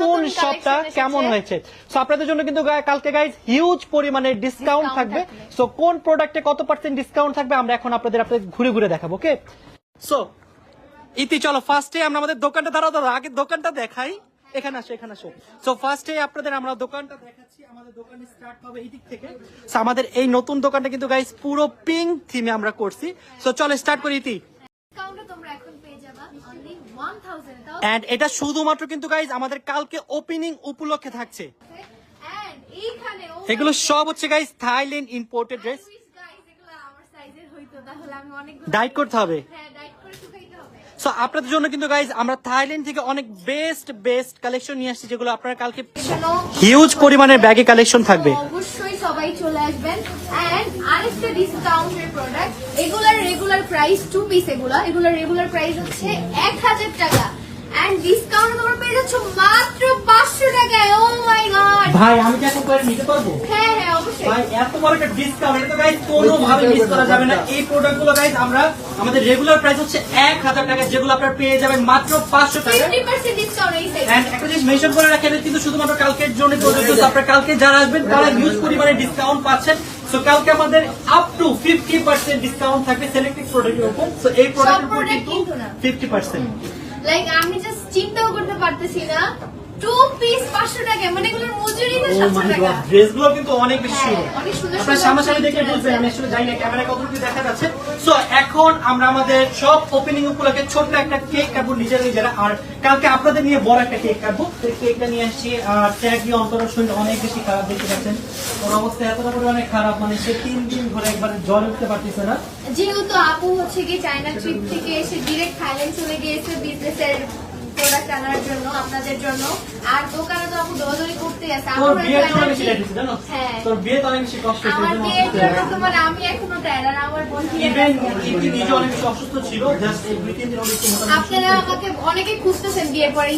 কোন নতুন শপটা কেমন হয়েছে? সো আপনাদের জন্য কিন্তু কালকে গাইজ হিউজ পরিমাণে ডিসকাউন্ট থাকবে। সো কোন প্রোডাক্টে কত পার্সেন্ট ডিসকাউন্ট থাকবে আমরা এখন আপনাদের আপনাদের ঘুরে ঘুরে দেখাবো ওকে সো ইতি চলো ফার্স্টে আমরা আমাদের দোকানটা দাঁড়াও দাঁড়াও আগে দোকানটা দেখাই। এখানে আসো এখানে আসো। সো ফার্স্টে আপনাদের আমরা দোকানটা দেখাচ্ছি। আমাদের দোকানে স্টার্ট হবে এই দিক থেকে। So, আমাদের এই নতুন দোকানটা কিন্তু গাইস পুরো পিঙ্ক থিমে আমরা করছি। সো চলো স্টার্ট করি ইতি। ডিসকাউন্টে তোমরা এখন পেয়ে যাবা অনলি 1000 তাও এন্ড এটা শুধুমাত্র কিন্তু গাইজ আমাদের কালকে ওপেনিং উপলক্ষে থাকছে। এগুলো সব হচ্ছে guys Thailand imported dress guys diet করতে হবে। সো আপনাদের জন্য কিন্তু গাইজ আমরা থাইল্যান্ড থেকে অনেক বেস্ট বেস্ট কালেকশন নিয়ে আসছি যেগুলো আপনারা কালকে হিউজ পরিমাণের ব্যাগে কালেকশন থাকবে। অবশ্যই সবাই চলে আসবেন। অ্যান্ড আরেকটা ডিসকাউন্টের প্রোডাক্ট এগুলার রেগুলার প্রাইস টু পিস এগুলা এগুলার রেগুলার প্রাইস হচ্ছে এক হাজার টাকা। oh হ্যাঁ হ্যাঁ অবশ্যই। এত বড় একটা ডিসকাউন্ট কোনো ভাবে না। এই আমরা আমাদের রেগুলার প্রাইস হচ্ছে 1000 টাকা যেগুলো আপনার পেয়ে যাবেন মাত্র 500 টাকা একটা জিনিস মেনশন করে রাখেন কিন্তু শুধুমাত্র কালকের জন্য প্রযোজ্য। আপনারা কালকে যারা আসবেন তারা হিউজ পরিমাণে ডিসকাউন্ট পাচ্ছেন। সো কালকে আমাদের up to fifty percent discount থাকবে সিলেক্টেড প্রোডাক্টের উপর। সো এই প্রোডাক্টের উপর কিন্তু কিন্তু ফিফটি পার্সেন্ট লাইক আমি জাস্ট চিন্তাও করতে পারতেছি না। টু পিস পাঁচশো টাকা মানে এগুলোর মজুরি ও মাই গড ড্রেসগুলো কিন্তু অনেক বেশি সুন্দর। আপনারা সামনাসামনি দেখে বুঝবেন আমি আসলে জানি না ক্যামেরা কতটুকু দেখা যাচ্ছে। সো এখন আমরা আমাদের সব ওপেনিং উপলক্ষে ছোট্ট একটা কেক কাটবো নিজেরা নিজেরা। আর কালকে আপনাদের নিয়ে বড় একটা কেক কাটবো। কেকটা নিয়ে আসছি ট্যাগ দিয়ে অন্তর শরীর অনেক বেশি খারাপ দেখতে পাচ্ছেন। ওর অবস্থা এতটা পরিমাণে খারাপ মানে সে তিন দিন ধরে একবার জ্বর উঠতে পারতেছে না। যেহেতু আপু হচ্ছে কি চায়না ট্রিপ থেকে এসে ডিরেক্ট থাইল্যান্ড চলে গিয়েছে বিজনেসের প্রোডাক্ট আনার জন্য আপনাদের জন্য। আর দোকানে তো আপু দৌড়দৌড়ি করতে আছে আমার বিয়ের জন্য energy- বেশি লাগছে জানো? হ্যাঁ। অনেক। তোমার আমি এখনও টায়ার আমার বন্ধু আপনারা আমাকে খুঁজতেছেন বিয়ের পরে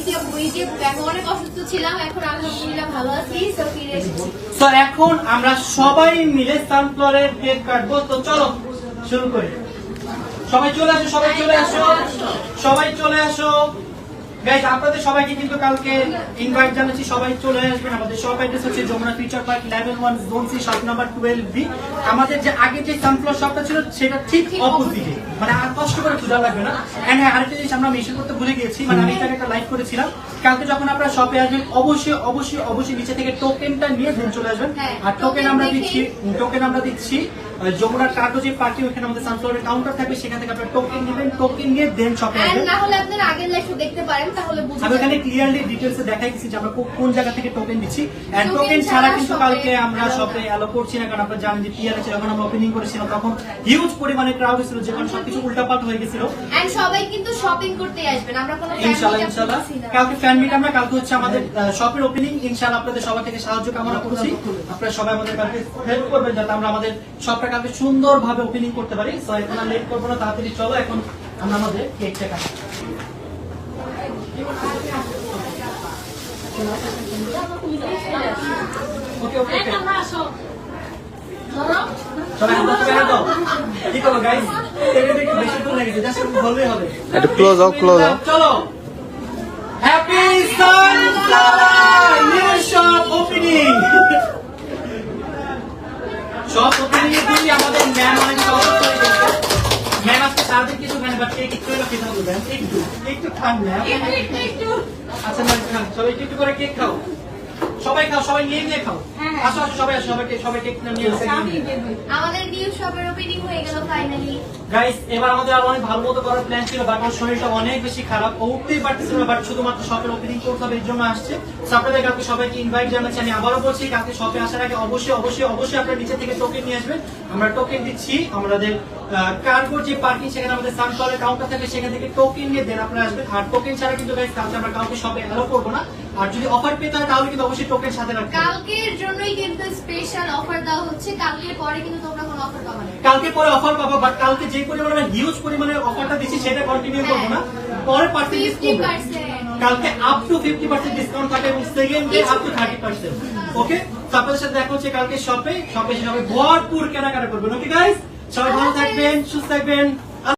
অনেক অসুস্থ ছিলাম এখন আলহামদুলিল্লাহ ভালো আছি তো ফিরে তো এখন আমরা সবাই মিলে সানফ্লাওয়ারের কেক কাটবো তো চলো শুরু করি। সবাই চলে আসো সবাই চলে আসো। সবাই চলে আসো। গাইজ আপনাদের সবাইকে কিন্তু কালকে ইনভাইট জানাচ্ছি। সবাই চলে আসবেন আমাদের শপ অ্যাড্রেস হচ্ছে Jamuna future park one zone C shop number twelve B আমাদের যে আগে যে সানফ্লাওয়ার শপটা ছিল সেটা ঠিক অপোজিটে মানে আর কষ্ট করে খোঁজা লাগবে না। হ্যাঁ আরেকটা জিনিস আমরা মেনশন করতে ভুলে গিয়েছি। মানে আমি এখানে একটা লাইভ করেছিলাম। কালকে যখন আপনারা শপে আসবেন অবশ্যই অবশ্যই অবশ্যই নিচে থেকে টোকেনটা নিয়ে দেন চলে আসবেন। হ্যাঁ, আর টোকেন আমরা দিচ্ছি টোকেন আমরা দিচ্ছি যমুনার কার্ডো যে পার্টি ওখানে আমাদের সানফ্লাওয়ারের কাউন্টার থাকবে সেখান থেকে আপনারা টোকেন নেবেন টোকেন নিয়ে দেন শপে আসবেন। না হলে আপনারা আগের লাইফে দেখতে পারেন তাহলে বুঝতে আমি পারবেন। ক্লিয়ারলি ডিটেলস দেখাই দিচ্ছি যে আমরা কোন জায়গা থেকে টোকেন দিচ্ছি। এন্ড টোকেন ছাড়া কিন্তু কালকে আমরা শপে অ্যালো করছি না কারণ আপনারা জানেন যে পিয়ার আছে যখন আমরা ওপেনিং করেছিলাম তখন হিউজ পরিমাণে ক্রাউড ছিল যেখানে সবকিছু উল্টাপাল্টা হয়ে গেছিল। And সবাই কিন্তু শপিং করতে আসবেন আমরা কোনো ইনশাআল্লাহ ইনশাআল্লাহ কালকে ফ্যান মিট আমরা কালকে হচ্ছে আমাদের শপের ওপেনিং ইনশাআল্লাহ আপনাদের সবার থেকে সাহায্য কামনা করছি। আপনারা সবাই আমাদের কালকে হেল্প করবেন যাতে আমরা আমাদের শপটা কালকে সুন্দরভাবে ওপেনিং করতে পারি। সো এখন আর লেট করব না তাড়াতাড়ি চলো এখন আমরা আমাদের কেকটা কাটি ওকে ওকে একটু হও, হও। Sunflower shop opening. Shop opening এর দিনই আমাদের ম্যাম অনেক সহজ করে দিয়েছে ম্যাম আজকে সারাদিন কিছু খান বাট কেক একটু হলো খেতে হবে একটু একটু খান ম্যাম আচ্ছা ম্যাম খান সবাই একটু একটু করে কেক খাও সবাই খাও, সবাই নিয়ে নিয়ে খাও। আসো আসো সবাই আসো সবাই নিয়ে আমাদের নিউ শপের ওপেনিং হয়ে গেল ফাইনালি গাইস এবার আমাদের আরও অনেক ভালো মতো করার প্ল্যান ছিল বাট আমার শরীরটা অনেক বেশি খারাপ। ও উঠতেই পারতেছিল বাট শুধুমাত্র শপের ওপেনিং করতে হবে এর জন্য আসছে। আপনাদের কালকে সবাইকে ইনভাইট জানাচ্ছি আমি আবারও বলছি কালকে শপে আসার আগে অবশ্যই অবশ্যই অবশ্যই আপনারা নিচে থেকে টোকেন নিয়ে আসবেন। আমরা টোকেন দিচ্ছি আমাদের কার্গোর যে পার্কিং সেখানে আমাদের সানফ্লাওয়ারের কাউন্টার থাকে সেখান থেকে টোকেন নিয়ে দেন আপনারা আসবেন। আর টোকেন ছাড়া কিন্তু গাইস কালকে আমরা কাউকে শপে অ্যালো করব না। আর যদি অফার পেতে হয় তাহলে কিন্তু অবশ্যই টোকেন সাথে হবে। কালকের জন্যই কিন্তু স্পেশাল অফার দেওয়া হচ্ছে কালকের পরে কিন্তু তোমরা কোনো অফার পাবে না। কালকে পরে অফার পাবো বাট কালকে যে পরিমাণে হিউজ পরিমাণে অফারটা দিচ্ছি সেটা কন্টিনিউ করব না। পরে পার্সেন্টেজ কালকে up to fifty percent discount থাকে এবং second day up to thirty percent okay আপনাদের সাথে দেখা হচ্ছে কালকে শপে শপে সবাই ভরপুর কেনাকাটা করবেন। ওকে গাইস সবাই ভালো থাকবেন সুস্থ থাকবেন।